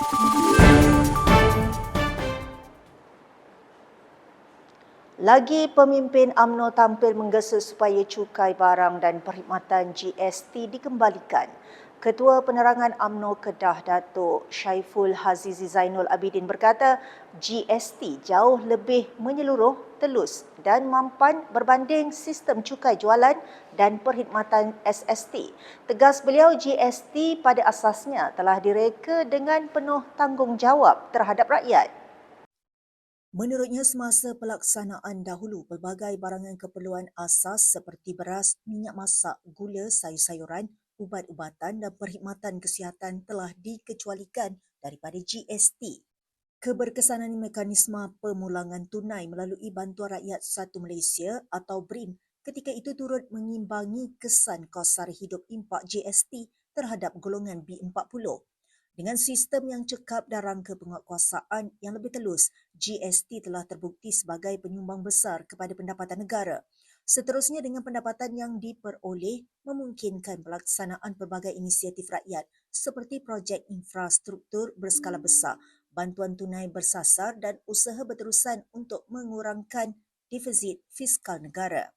Thank you. Lagi pemimpin AMNO tampil menggesa supaya cukai barang dan perkhidmatan GST dikembalikan. Ketua Penerangan AMNO Kedah Datuk Syaiful Hazizi Zainul Abidin berkata GST jauh lebih menyeluruh, telus dan mampan berbanding sistem cukai jualan dan perkhidmatan SST. Tegas beliau GST pada asasnya telah direka dengan penuh tanggungjawab terhadap rakyat. Menurutnya semasa pelaksanaan dahulu, pelbagai barangan keperluan asas seperti beras, minyak masak, gula, sayur-sayuran, ubat-ubatan dan perkhidmatan kesihatan telah dikecualikan daripada GST. Keberkesanan mekanisme pemulangan tunai melalui Bantuan Rakyat Satu Malaysia atau BRIM ketika itu turut mengimbangi kesan kos sara hidup impak GST terhadap golongan B40. Dengan sistem yang cekap dan rangka penguatkuasaan yang lebih telus, GST telah terbukti sebagai penyumbang besar kepada pendapatan negara. Seterusnya dengan pendapatan yang diperoleh memungkinkan pelaksanaan pelbagai inisiatif rakyat seperti projek infrastruktur berskala besar, bantuan tunai bersasar dan usaha berterusan untuk mengurangkan defisit fiskal negara.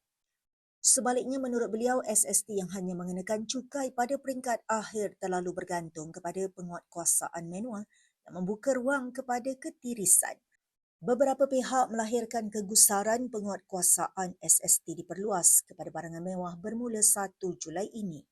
Sebaliknya menurut beliau SST yang hanya mengenakan cukai pada peringkat akhir terlalu bergantung kepada penguatkuasaan manual yang membuka ruang kepada ketirisan. Beberapa pihak melahirkan kegusaran penguatkuasaan SST diperluas kepada barangan mewah bermula 1 Julai ini.